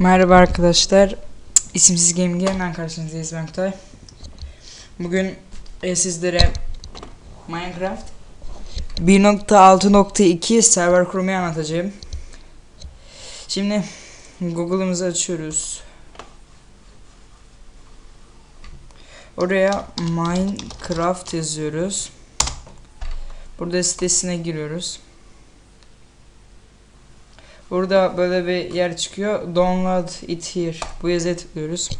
Merhaba arkadaşlar. İsimsiz Gaming'den karşınızdayız ben Kutay. Bugün e, sizlere Minecraft 1.6.2 server kurmayı anlatacağım. Şimdi Google'ımızı açıyoruz. Oraya Minecraft yazıyoruz. Burada sitesine giriyoruz. Burada böyle bir yer çıkıyor. Download it here. Bu yazıya tıklıyoruz.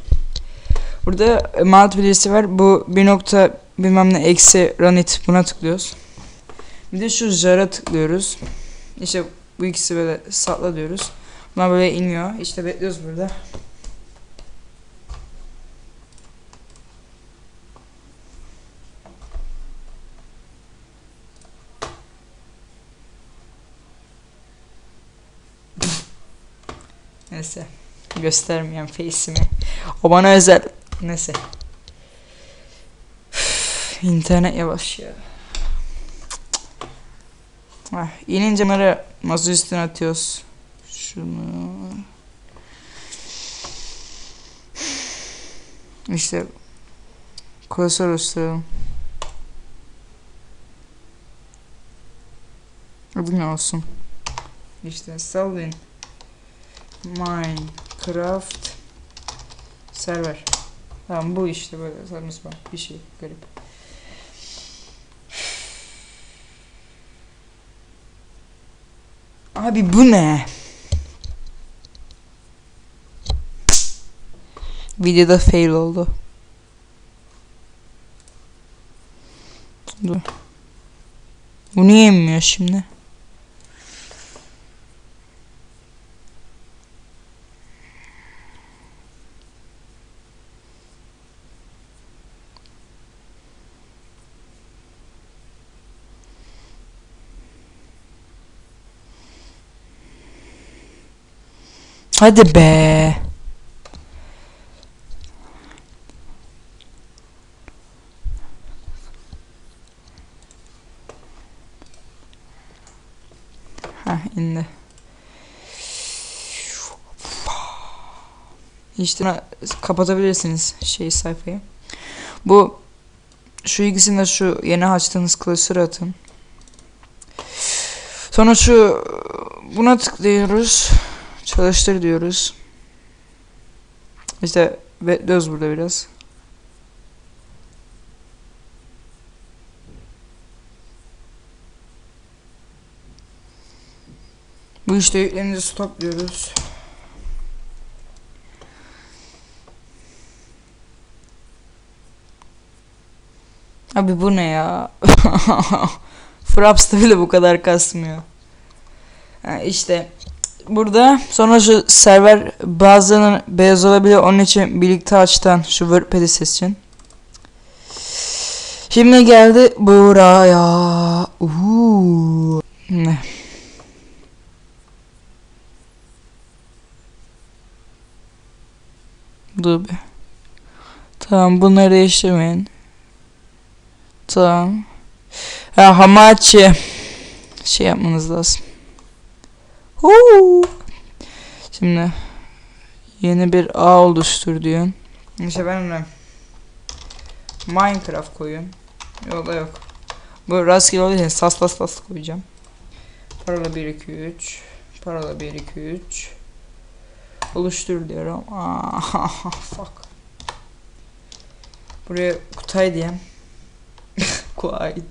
Burada mount bilgisi var. Bu bir nokta bilmem ne eksi run it. Buna tıklıyoruz. Bir de şu jar'a tıklıyoruz. İşte bu ikisi böyle satla diyoruz. Bunlar böyle iniyor. İşte bekliyoruz burada. Neyse. Göstermeyen face'imi. O bana özel. Neyse. Üf, İnternet yavaş ya. Ah, inince bunları masa üstüne atıyoruz. Şunu. İşte klasör oluşturalım. Adı ne olsun? İşte sallayın. Minecraft server. Tamam bu işte böyle sarmış var bir şey garip. Abi bu ne? Videoda fail oldu. Dur. Bu niye şimdi? Hadi be. Ha indi. İşte kapatabilirsiniz şey sayfayı. Bu şu ikisini de şu yeni açtığınız klasöre atın. Sonra şu buna tıklıyoruz. Çalıştır diyoruz. İşte bekliyoruz burada biraz. Bu işte yüklerimizi stop diyoruz. Abi bu ne ya? Fraps'ta bile bu kadar kasmıyor. Ha işte burada sonra şu server bazılarının beyaz olabilir onun için birlikte açtan şu WordPad'i seçin. Şimdi geldi buraya. Uuu. Ne? Dur bir. Tamam bunları değiştirmeyin. Tamam. Ha hamachi şey yapmanız lazım. Huu. Şimdi yeni bir ağ oluştur diyorsun. İşte ben de Minecraft koyuyorum. Yok da yok. Bu rastgele olduğu için sas sas sas koyacağım. Parola 1 2 3. Parola 1 2 3. Oluştur diyorum. Aa, fuck. Buraya Kutay diyeyim. Quite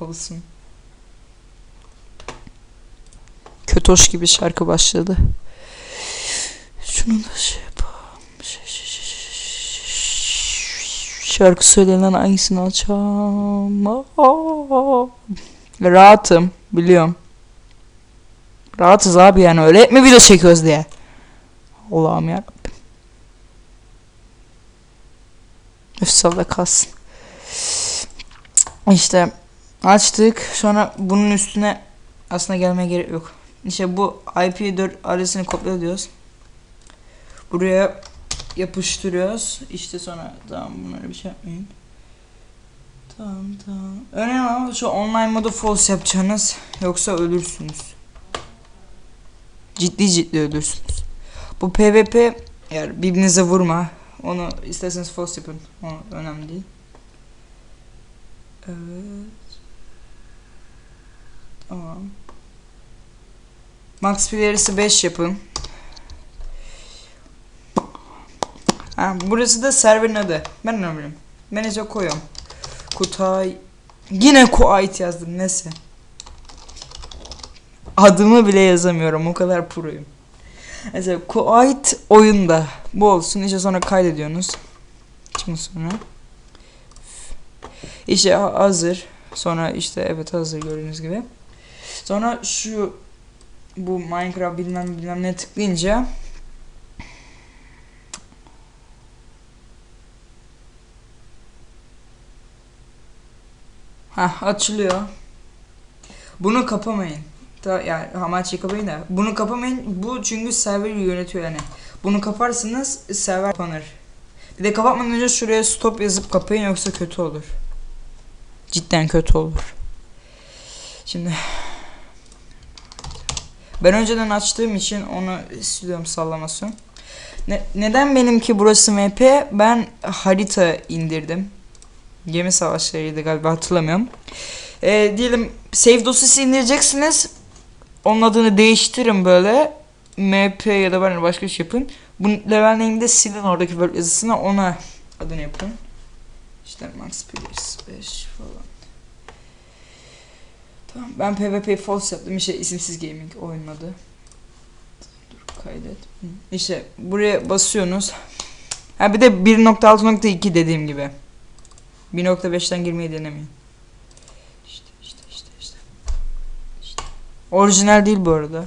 olsun. Kötoş gibi şarkı başladı. Şunu da şey. Şarkı söylenen hangisini açacağım? Aa! Rahatım. Biliyorum. Rahatız abi yani öyle mi video çekiyoruz diye. Allah'ım ya. Üf kalsın. İşte açtık. Sonra bunun üstüne aslında gelmeye gerek yok. İşte bu IP4 adresini kopyalıyoruz. Buraya yapıştırıyoruz. İşte sonra tamam bunları bir şey yapmayın. Tamam tamam. Önemli ama şu online modu false yapacaksınız. Yoksa ölürsünüz. Ciddi ciddi ölürsünüz. Bu PvP eğer birbirinize vurma. Onu isterseniz false yapın. O önemli değil. Evet. Tamam. Max player'sı 5 yapın. Ha, burası da serverin adı. Ben ne bileyim. Manager koyuyorum. Kutay. Yine Kuait yazdım neyse. Adımı bile yazamıyorum. O kadar proyum. Mesela Kuait oyunda. Bu olsun. İşte sonra kaydediyorsunuz. Şimdi sonra. İşte ha- hazır. Sonra işte evet hazır gördüğünüz gibi. Sonra şu bu Minecraft bilmem bilmem ne tıklayınca Hah açılıyor. Bunu kapamayın. Da yani Hamachi'yi kapayın da. Bunu kapamayın. Bu çünkü serveri yönetiyor yani. Bunu kaparsanız server kapanır. Bir de kapatmadan önce şuraya stop yazıp kapayın yoksa kötü olur. Cidden kötü olur. Şimdi ben önceden açtığım için onu siliyorum sallamasyon. Ne, neden benimki burası MP? Ben harita indirdim. Gemi savaşlarıydı galiba hatırlamıyorum. Ee, diyelim save dosyası indireceksiniz. Onun adını değiştirin böyle. MP ya da ben başka bir şey yapın. Bu level name'de silin oradaki word yazısına ona adını yapın. İşte Max Players 5 falan. Tamam ben PvP false yaptım işte isimsiz gaming oyunun adı. Dur kaydet. İşte buraya basıyorsunuz. Ha bir de 1.6.2 dediğim gibi. 1.5'ten girmeyi denemeyin. İşte işte işte işte. İşte. Orijinal değil bu arada.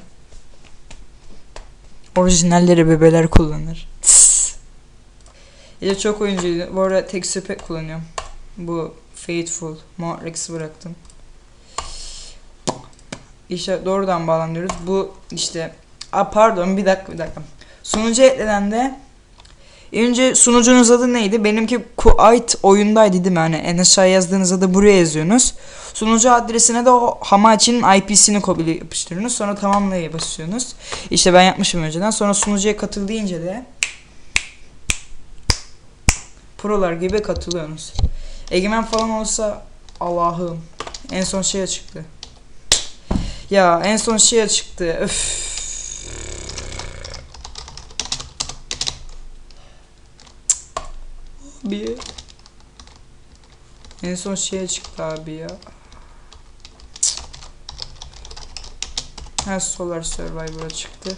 Orijinalleri bebeler kullanır. Tıs. Ya çok oyuncuydu. Bu arada tek kullanıyorum. Bu Faithful. Matrix'i bıraktım. İşte doğrudan bağlanıyoruz. Bu işte Aa, pardon bir dakika bir dakika. Sunucu eklenen de önce sunucunuz adı neydi? Benimki Kuait oyundaydı değil mi? Hani en aşağı yazdığınız adı buraya yazıyorsunuz. Sunucu adresine de o Hamachi'nin IP'sini kopyala yapıştırıyorsunuz. Sonra tamamlaya basıyorsunuz. İşte ben yapmışım önceden. Sonra sunucuya katıl deyince de prolar gibi katılıyorsunuz. Egemen falan olsa Allah'ım. En son şeye çıktı. Ya en son şeye çıktı. Öf. Abi. En son şeye çıktı abi ya. Ha Solar Survivor'a çıktı.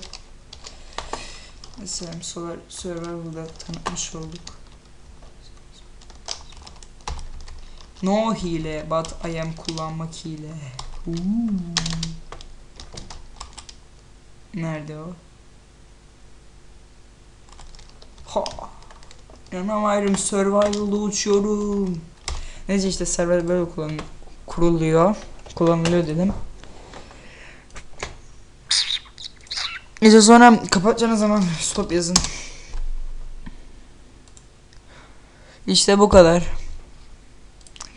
Mesela Solar Survivor'da tanıtmış olduk. No hile, but I am kullanmak hile. Nerede o? Ha. Yanım survival'da uçuyorum. Neyse işte server böyle kullan kuruluyor. Kullanılıyor dedim. İşte sonra kapatacağınız zaman stop yazın. İşte bu kadar.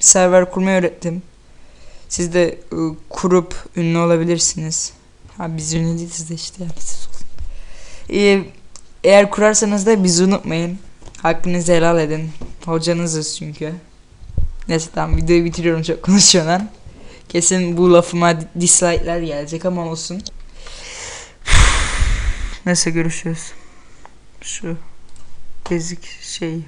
Server kurmayı öğrettim. Siz de ı, kurup ünlü olabilirsiniz. Ha biz ünlü değiliz de işte yani siz olun. Ee, eğer kurarsanız da bizi unutmayın. Hakkınızı helal edin. Hocanızız çünkü. Neyse tamam videoyu bitiriyorum çok konuşuyorum. Kesin bu lafıma dislike'ler gelecek ama olsun. Neyse görüşürüz. Şu ezik şey